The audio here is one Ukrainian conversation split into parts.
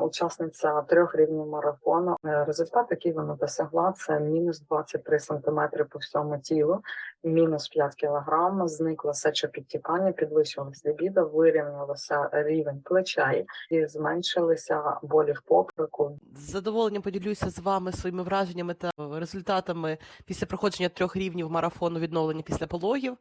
учасниця трьох рівнів марафону. Е, Результат, який вона досягла, це мінус 23 сантиметри по всьому тілу, мінус 5 кілограм, зникло сечопідтікання, підвищилась лібідо, вирівнялося рівень плечей і зменшилися болі в поприку, З задоволенням поділюся з вами своїми враженнями та результатами після проходження трьох рівнів марафону відновлення після пологів.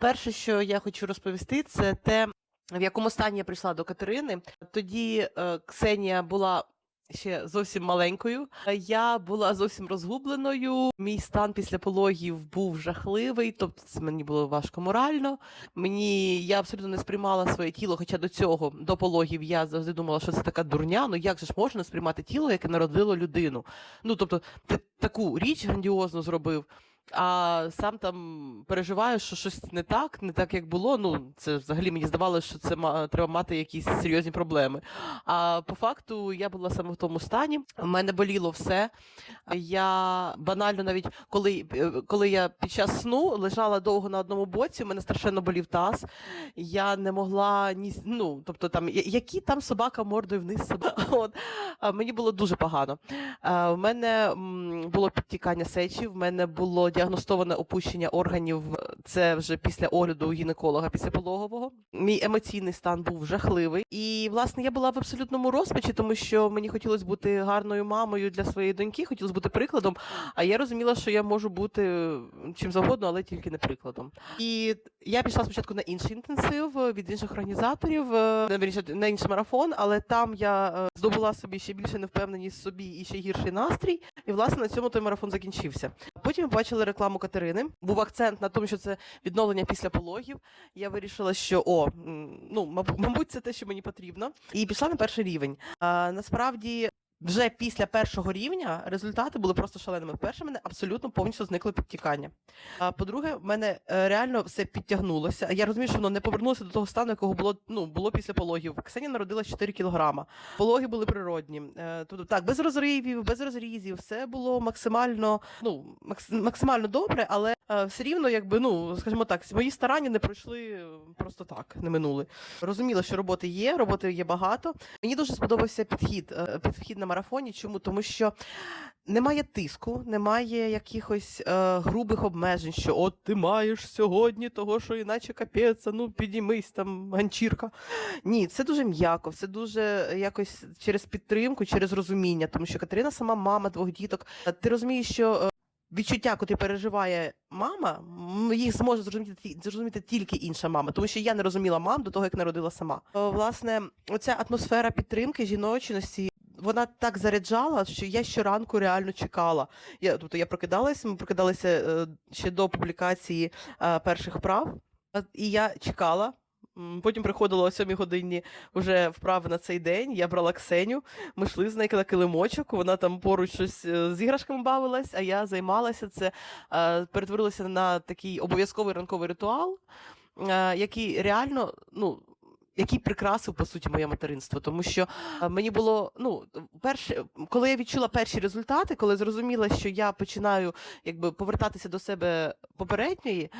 Перше, що я хочу розповісти, це те, в якому стані я прийшла до Катерини. Тоді е, Ксенія була. Ще зовсім маленькою. Я була зовсім розгубленою. Мій стан після пологів був жахливий, тобто це мені було важко морально. Мені я абсолютно не сприймала своє тіло, хоча до цього, до пологів, я завжди думала, що це така дурня. Ну як же ж можна сприймати тіло, яке народило людину? Ну тобто, ти таку річ грандіозну зробив. А сам там переживаю, що щось не так, не так, як було. Ну, це взагалі мені здавалося, що це треба мати якісь серйозні проблеми. А по факту я була саме в тому стані. У мене боліло все. Я банально навіть коли, е, коли я під час сну лежала довго на одному боці, у мене страшенно болів таз. Я не могла ні ну, тобто там які там собака мордою вниз. От мені було дуже погано. У мене було підтікання сечі, в мене було діагностоване опущення органів. Це вже після огляду гінеколога післяпологового. Мій емоційний стан був жахливий. І власне я була в абсолютному розпачі, тому що мені хотілося бути гарною мамою для своєї доньки, хотілося бути прикладом. А я розуміла, що я можу бути чим завгодно, але тільки не прикладом. І я пішла спочатку на інший інтенсив е, від інших організаторів, е, на інший марафон, але там я е, здобула собі ще більше невпевненість собі і ще гірший настрій. І власне на цьому той марафон закінчився. Потім ми бачили рекламу Катерини. Був акцент на тому, що це відновлення після пологів. Я вирішила, що о, ну мабуть, це те, що мені потрібно, і пішла на перший рівень. А насправді. Вже після першого рівня результати були просто шаленими. Перше, мене абсолютно повністю зникло підтікання. А по-друге, в мене е, реально все підтягнулося. Я розумію, що воно не повернулося до того стану, якого було ну було після пологів. Ксенія народила 4 кілограма. Пологи були природні. Е, Тобто так, без розривів, без розрізів, все було максимально, ну максимально добре, але е, все рівно, якби ну скажімо так, мої старання не пройшли просто так, не минули. Розуміла, що роботи є, роботи є багато. Мені дуже сподобався підхід, підхід на марафоні. Чому? Тому що немає тиску, немає якихось е, грубих обмежень, що от ти маєш сьогодні того, що іначе капець, ну підіймись там ганчірка. Ні, це дуже м'яко, це дуже якось через підтримку, через розуміння, тому що Катерина сама мама двох діток. Е, Ти розумієш, що. е, Відчуття, коли переживає мама, їх зможе зрозуміти зрозуміти тільки інша мама, тому що я не розуміла мам до того, як народила сама. Е, Власне, оця атмосфера підтримки жіночності. Вона так заряджала, що я щоранку реально чекала. Я, тобто я прокидалася, ми прокидалися е, ще до публікації е, перших вправ, е, і я чекала. Потім приходила о 7 годині вже вправи на цей день. Я брала Ксеню, ми йшли з нею на килимочок, вона там поруч щось з іграшками бавилась, а я займалася це, перетворилося на такий обов'язковий ранковий ритуал, який реально, ну. Який прикрасив по суті моє материнство, тому що е, мені було ну перше, коли я відчула перші результати, коли зрозуміла, що я починаю якби повертатися до себе попередньої,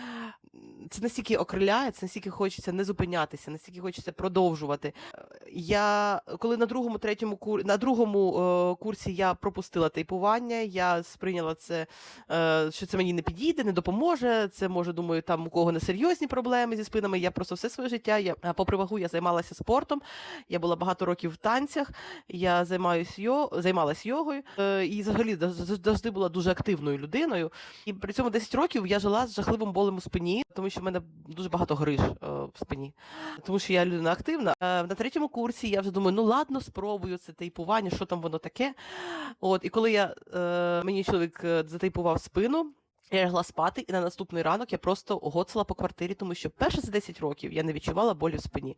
це настільки окриляє, це настільки хочеться не зупинятися, настільки хочеться продовжувати. Я коли на другому, третьому кур... на другому е, курсі я пропустила тейпування, я сприйняла це, е, що це мені не підійде, не допоможе. Це може, думаю, там у кого не серйозні проблеми зі спинами. Я просто все своє життя. Я попри вагу, я займалася спортом. Я була багато років в танцях. Я займаюсь йо... займалась йогою е, і взагалі зав- завжди була дуже активною людиною. І при цьому 10 років я жила з жахливим болем у спині, тому що в мене дуже багато гриж е, в спині. Тому що я людина активна. Е, на третьому курсі я вже думаю, ну ладно, спробую це тейпування, що там воно таке. От, і коли я е, мені чоловік затейпував спину. Я лягла спати, і на наступний ранок я просто гоцала по квартирі, тому що перше за 10 років я не відчувала болі в спині.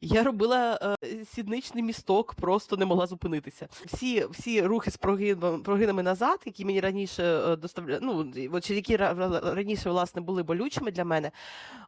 Я робила е, сідничний місток, просто не могла зупинитися. Всі, всі рухи з прогином, прогинами назад, які мені раніше е, доставляли, ну чи які ра- ра- раніше власне були болючими для мене.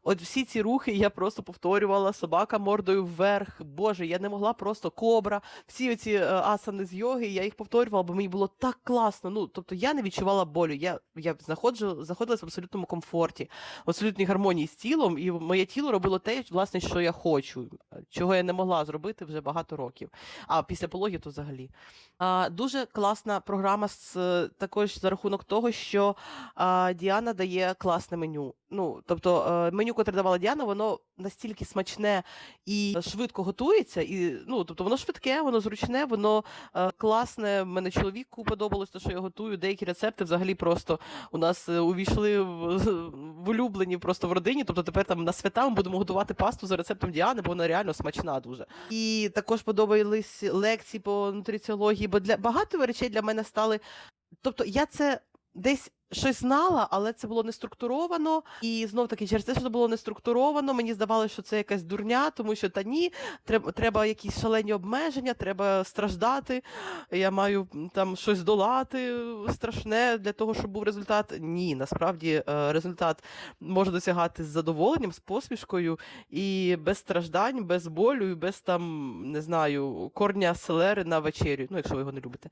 От всі ці рухи я просто повторювала, собака мордою вверх. Боже, я не могла просто кобра. Всі ці е, асани з йоги, я їх повторювала, бо мені було так класно. Ну, тобто я не відчувала болю. Я, я знаходжу заходжу, знаходилась в абсолютному комфорті, в абсолютній гармонії з тілом, і моє тіло робило те, власне, що я хочу, чого я не могла зробити вже багато років. А після пологів то взагалі. А, дуже класна програма з е, також за рахунок того, що а, Діана дає класне меню. Ну, тобто е, меню, котре давала Діана, воно настільки смачне і швидко готується, і ну, тобто воно швидке, воно зручне, воно е, класне. Мене чоловіку подобалось те, що я готую. Деякі рецепти взагалі просто у нас е, увійшли в, в улюблені просто в родині. Тобто тепер там на свята ми будемо готувати пасту за рецептом Діани, бо вона реально смачна дуже. І також подобались лекції по нутриціології, бо для багато речей для мене стали. Тобто я це десь щось знала, але це було не структуровано. І знов таки, через те, що це було не структуровано, мені здавалося, що це якась дурня, тому що та ні, треба, треба якісь шалені обмеження, треба страждати. Я маю там щось долати страшне для того, щоб був результат. Ні, насправді е, результат може досягати з задоволенням, з посмішкою і без страждань, без болю, і без там, не знаю, корня селери на вечерю. Ну, якщо ви його не любите.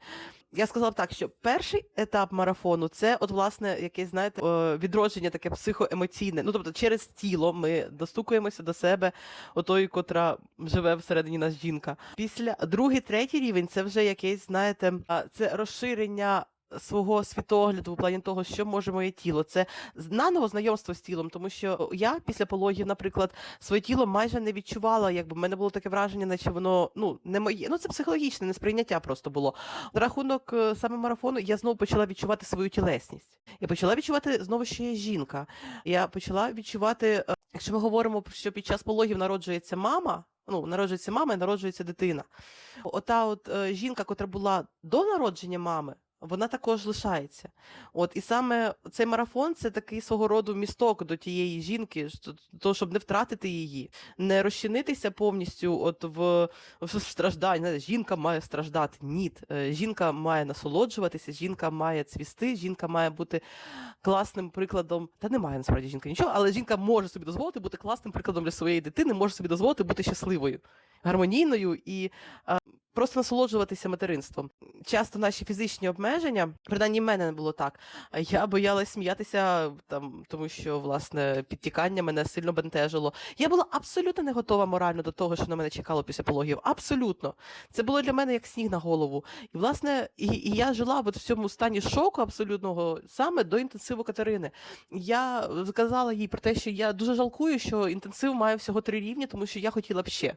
Я сказала б так, що перший етап марафону це, от, власне, якесь, знаєте, е, відродження таке психоемоційне. Ну, тобто, через тіло ми достукуємося до себе, отої, котра живе всередині нас жінка. Після другий, третій рівень це вже якесь, знаєте, це розширення. Свого світогляду в плані того, що може моє тіло, це наново знайомство з тілом, тому що я після пологів, наприклад, своє тіло майже не відчувала, якби в мене було таке враження, наче воно ну не моє. Ну це психологічне несприйняття просто було. За рахунок е, саме марафону я знову почала відчувати свою тілесність. Я почала відчувати знову, що я жінка. Я почала відчувати, е, якщо ми говоримо, що під час пологів народжується мама. Ну, народжується мама і народжується дитина. Ота от е, жінка, котра була до народження мами, вона також лишається. От і саме цей марафон це такий свого роду місток до тієї жінки, то, щоб не втратити її, не розчинитися повністю от в, в страждань. Жінка має страждати. Ні, Е, жінка має насолоджуватися, жінка має цвісти, жінка має бути класним прикладом. Та немає насправді жінка нічого, але жінка може собі дозволити бути класним прикладом для своєї дитини, може собі дозволити бути щасливою, гармонійною і е, просто насолоджуватися материнством. Часто наші фізичні обмеження, принаймні в мене не було так. Я боялась сміятися, там, тому що власне підтікання мене сильно бентежило. Я була абсолютно не готова морально до того, що на мене чекало після пологів. Абсолютно. Це було для мене як сніг на голову. І власне, і, і я жила от в цьому стані шоку абсолютного саме до інтенсиву Катерини. Я сказала їй про те, що я дуже жалкую, що інтенсив має всього три рівні, тому що я хотіла б ще.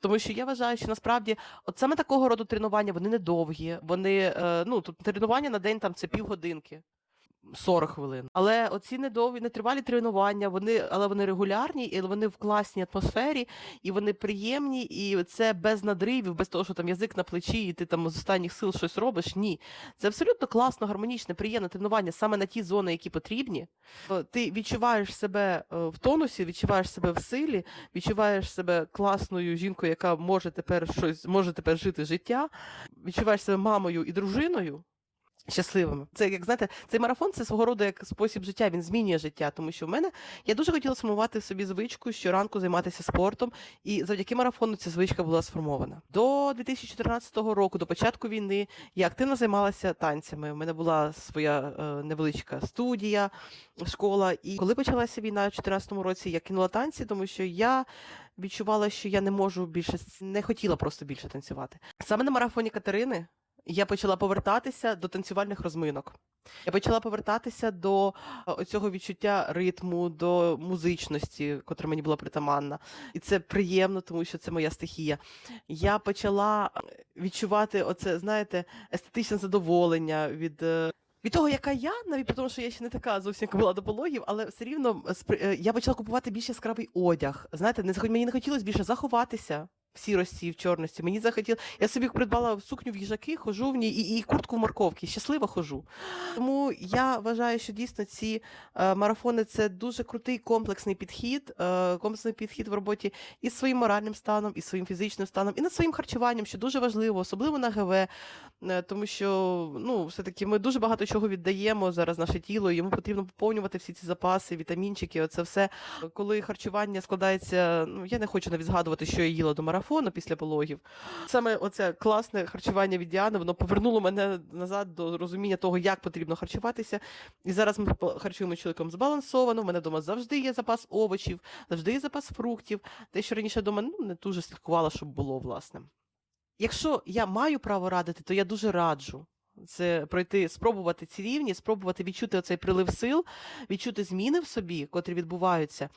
Тому що я вважаю, що насправді от саме такого роду тренування вони недовгі. Вони е, ну тут тренування на день там це півгодинки. 40 хвилин. Але оці недовгі, нетривалі тренування, вони, але вони регулярні, і вони в класній атмосфері, і вони приємні, і це без надривів, без того, що там язик на плечі, і ти там з останніх сил щось робиш. Ні. Це абсолютно класно, гармонічне, приємне тренування саме на ті зони, які потрібні. Ти відчуваєш себе е, в тонусі, відчуваєш себе в силі, відчуваєш себе класною жінкою, яка може тепер щось може тепер жити життя, відчуваєш себе мамою і дружиною. Щасливими. Це як знаєте, цей марафон це свого роду як спосіб життя. Він змінює життя, тому що в мене я дуже хотіла сформувати собі звичку щоранку займатися спортом, і завдяки марафону ця звичка була сформована. До 2014 року, до початку війни, я активно займалася танцями. У мене була своя е, невеличка студія, школа. І коли почалася війна у 2014 році, я кинула танці, тому що я відчувала, що я не можу більше не хотіла просто більше танцювати. Саме на марафоні Катерини я почала повертатися до танцювальних розминок. Я почала повертатися до е, цього відчуття ритму, до музичності, котра мені була притаманна. І це приємно, тому що це моя стихія. Я почала е, відчувати оце, знаєте, естетичне задоволення від. е, Від того, яка я, навіть тому, що я ще не така зовсім як була до пологів, але все рівно я почала купувати більш яскравий одяг. Знаєте, не мені не хотілося більше заховатися в сірості, в чорності. Мені захотіло. Я собі придбала сукню в їжаки, хожу в ній і, і куртку в морковки. Щасливо хожу. Тому я вважаю, що дійсно ці е, марафони це дуже крутий комплексний підхід, е, комплексний підхід в роботі із своїм моральним станом, із своїм фізичним станом, і над своїм харчуванням, що дуже важливо, особливо на ГВ, е, тому що ну, все-таки ми дуже багато чого віддаємо зараз наше тіло, і йому потрібно поповнювати всі ці запаси, вітамінчики. Оце все. Коли харчування складається, ну я не хочу навіть згадувати, що я їла до марафону. Марафону після пологів. Саме оце класне харчування від Діани, воно повернуло мене назад до розуміння того, як потрібно харчуватися. І зараз ми харчуємо чоловіком збалансовано. У мене вдома завжди є запас овочів, завжди є запас фруктів. Те, що раніше вдома ну, не дуже слідкувала, щоб було власне. Якщо я маю право радити, то я дуже раджу. Це пройти, спробувати ці рівні, спробувати відчути оцей прилив сил, відчути зміни в собі, котрі відбуваються.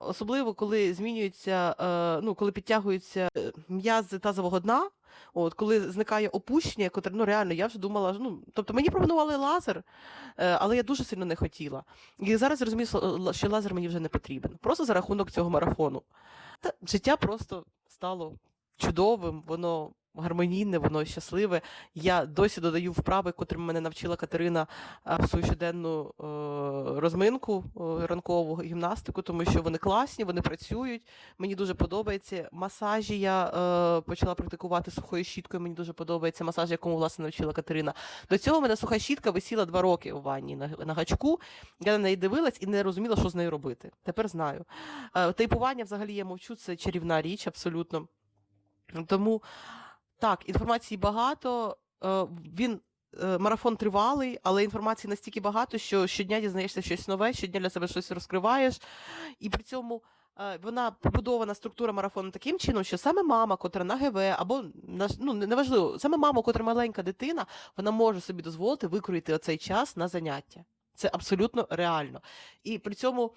Особливо, коли змінюється, е, ну, коли підтягуються е, м'язи тазового дна, от, коли зникає опущення, котре, ну реально, я вже думала, ну, тобто мені пропонували лазер, е, але я дуже сильно не хотіла. І зараз розумію, що лазер мені вже не потрібен. Просто за рахунок цього марафону. Та життя просто стало чудовим, воно гармонійне, воно щасливе. Я досі додаю вправи, котрим мене навчила Катерина в свою щоденну е, розминку е, ранкову гімнастику, тому що вони класні, вони працюють. Мені дуже подобається. Масажі я е, почала практикувати сухою щіткою. Мені дуже подобається масаж, якому власне навчила Катерина. До цього мене суха щітка висіла два роки у ванні на, гачку. Я на неї дивилась і не розуміла, що з нею робити. Тепер знаю. Тейпування взагалі я мовчу, це чарівна річ, абсолютно. Тому так, інформації багато. е, Він е, марафон тривалий, але інформації настільки багато, що щодня дізнаєшся щось нове, щодня для себе щось розкриваєш. І при цьому е, вона побудована структура марафону таким чином, що саме мама, котра на ГВ, або ну неважливо, саме мама, котра маленька дитина, вона може собі дозволити викроїти оцей час на заняття. Це абсолютно реально. І при цьому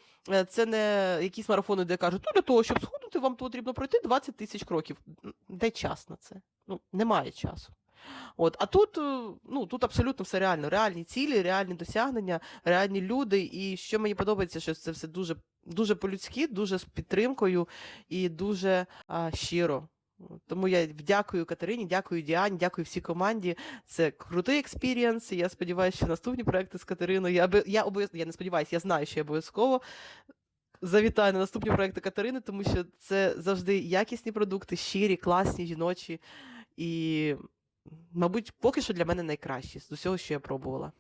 це не якісь марафони, де кажуть, ну для того, щоб схуднути, вам потрібно пройти 20 тисяч кроків. Де час на це? Ну, немає часу. От, а тут, е, ну, тут абсолютно все реально. Реальні цілі, реальні досягнення, реальні люди. І що мені подобається, що це все дуже, дуже по-людськи, дуже з підтримкою і дуже а, щиро. Тому я дякую Катерині, дякую Діані, дякую всій команді. Це крутий експірієнс. Я сподіваюся, що наступні проекти з Катериною. Я, я, я не сподіваюся, я знаю, що я обов'язково завітаю на наступні проекти Катерини, тому що це завжди якісні продукти, щирі, класні, жіночі. І, мабуть, поки що для мене найкращі з усього, що я пробувала.